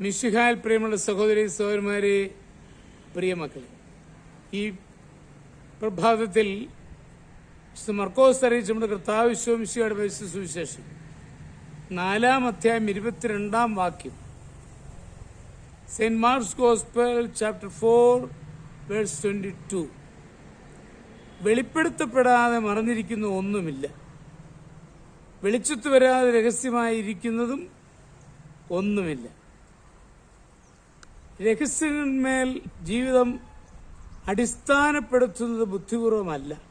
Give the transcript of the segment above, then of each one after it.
മിശിഹാൽ പ്രിയമുള്ള സഹോദരി സഹോദരന്മാരെ പ്രിയമക്കളെ ഈ പ്രഭാതത്തിൽ മർക്കോസ് അറിയിച്ച നമ്മുടെ കർത്താവ് പരിശുദ്ധ സുവിശേഷം. നാലാം അധ്യായം ഇരുപത്തിരണ്ടാം വാക്യം. Saint Mark's gospel chapter four verse twenty two. വെളിപ്പെടുത്തപ്പെടാതെ മറഞ്ഞിരിക്കുന്ന ഒന്നുമില്ല. വെളിച്ചത്ത് വരാതെ രഹസ്യമായിരിക്കുന്നതും ഒന്നുമില്ല. രഹസ്യന്മേൽ ജീവിതം അടിസ്ഥാനപ്പെടുത്തുന്നത് ബുദ്ധിപൂർവമല്ല.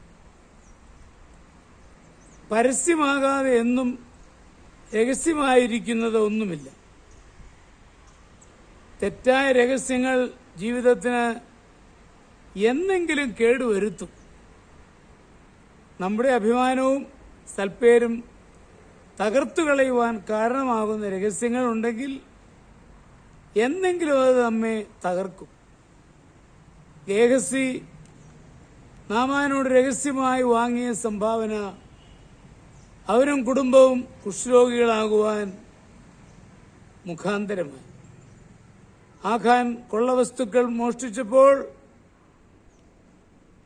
പരസ്യമാകാതെ എന്നും രഹസ്യമായിരിക്കുന്നത് ഒന്നുമില്ല. തെറ്റായ രഹസ്യങ്ങൾ ജീവിതത്തിന് എന്നെങ്കിലും കേടുവരുത്തും. നമ്മുടെ അഭിമാനവും സൽപ്പേരും തകർത്തു കളയുവാൻ കാരണമാകുന്ന രഹസ്യങ്ങൾ ഉണ്ടെങ്കിൽ എന്നെങ്കിലും അത് നമ്മെ തകർക്കും. രഹസ്യ നാമാനോട് രഹസ്യമായി വാങ്ങിയ സംഭാവന അവരും കുടുംബവും കുഷ്ഠരോഗികളാകുവാൻ മുഖാന്തരമായി. ആഖാൻ കൊള്ളവസ്തുക്കൾ മോഷ്ടിച്ചപ്പോൾ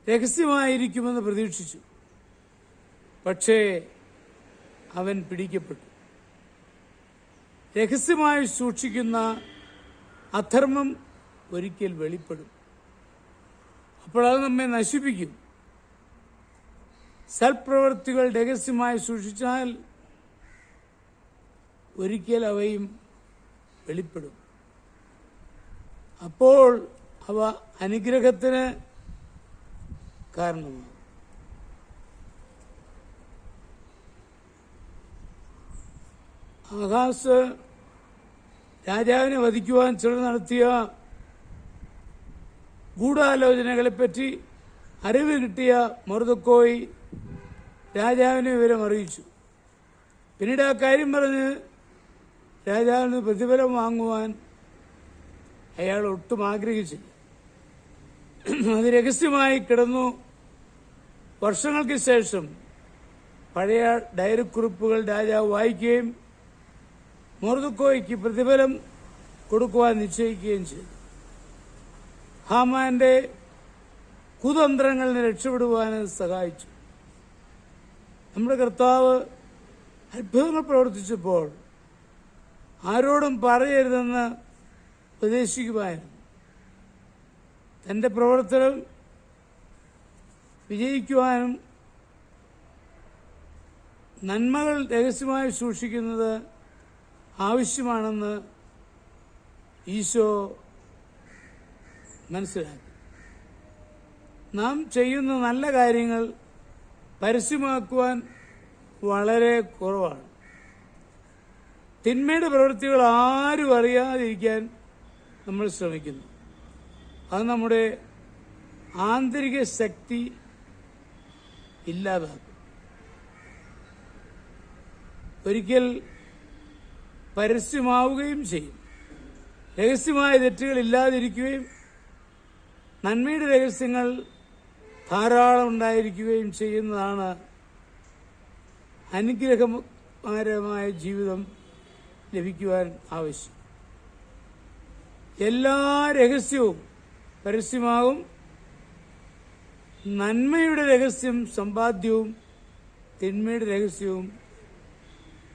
രഹസ്യമായിരിക്കുമെന്ന് പ്രതീക്ഷിച്ചു. പക്ഷേ അവൻ പിടിക്കപ്പെട്ടു. രഹസ്യമായി സൂക്ഷിക്കുന്ന അധർമ്മം ഒരിക്കൽ വെളിപ്പെടും. അപ്പോഴത് നമ്മെ നശിപ്പിക്കും. സൽപ്രവൃത്തികൾ രഹസ്യമായി സൂക്ഷിച്ചാൽ ഒരിക്കൽ അവയും വെളിപ്പെടും. അപ്പോൾ അവ അനുഗ്രഹത്തിന് കാരണമാകും. ആകാശ് രാജാവിനെ വധിക്കുവാൻ ചിലർ നടത്തിയ ഗൂഢാലോചനകളെപ്പറ്റി അറിവ് കിട്ടിയ മറുതക്കോയി രാജാവിനെ വിവരം അറിയിച്ചു. പിന്നീട് ആ കാര്യം പറഞ്ഞ് രാജാവിന് പ്രതിഫലം വാങ്ങുവാൻ അയാൾ ഒട്ടും ആഗ്രഹിച്ചില്ല. അത് രഹസ്യമായി കിടന്നു. വർഷങ്ങൾക്ക് ശേഷം പഴയ ഡയറി കുറിപ്പുകൾ രാജാവ് വായിക്കുകയും മോർദുക്കോയ്ക്ക് പ്രതിഫലം കൊടുക്കുവാൻ നിശ്ചയിക്കുകയും ചെയ്തു. ഹാമാന്റെ കുതന്ത്രങ്ങളെ രക്ഷപ്പെടുവാൻ സഹായിച്ചു. നമ്മുടെ കർത്താവ് അത്ഭുതങ്ങൾ പ്രവർത്തിച്ചപ്പോൾ ആരോടും പറയരുതെന്ന് ഉപദേശിക്കുമായിരുന്നു തന്റെ പ്രവർത്തനം വിജയിക്കുവാനും നന്മകൾ രഹസ്യമായി സൂക്ഷിക്കുന്നത് ആവശ്യമാണെന്ന് ഈശോ മനസ്സിലാക്കി. നാം ചെയ്യുന്ന നല്ല കാര്യങ്ങൾ പരസ്യമാക്കുവാൻ വളരെ കുറവാണ്. തിന്മയുടെ പ്രവൃത്തികൾ ആരും അറിയാതിരിക്കാൻ നമ്മൾ ശ്രമിക്കുന്നു. അത് നമ്മുടെ ആന്തരിക ശക്തി ഇല്ലാതാക്കും. ഒരിക്കൽ പരസ്യമാവുകയും ചെയ്യും. രഹസ്യമായ തെറ്റുകൾ ഇല്ലാതിരിക്കുകയും നന്മയുടെ രഹസ്യങ്ങൾ ധാരാളം ഉണ്ടായിരിക്കുകയും ചെയ്യുന്നതാണ് അനുഗ്രഹകരമായ ജീവിതം ലഭിക്കുവാൻ ആവശ്യം. എല്ലാ രഹസ്യവും പരസ്യമാകും. നന്മയുടെ രഹസ്യം സമ്പാദ്യവും തിന്മയുടെ രഹസ്യവും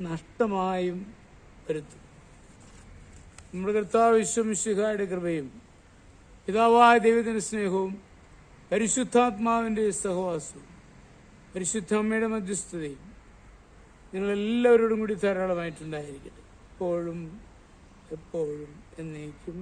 നഷ്ടമായും വരുത്തും നമ്മുടെ കർത്താവ് വിശ്വമിശുഖയുടെ കൃപയും പിതാവായ ദൈവത്തിന്റെ സ്നേഹവും പരിശുദ്ധാത്മാവിന്റെ സഹവാസവും പരിശുദ്ധ അമ്മയുടെ മധ്യസ്ഥതയും നിങ്ങളെല്ലാവരോടും കൂടി ധാരാളമായിട്ടുണ്ടായിരിക്കട്ടെ. എപ്പോഴും എപ്പോഴും എന്നേക്കും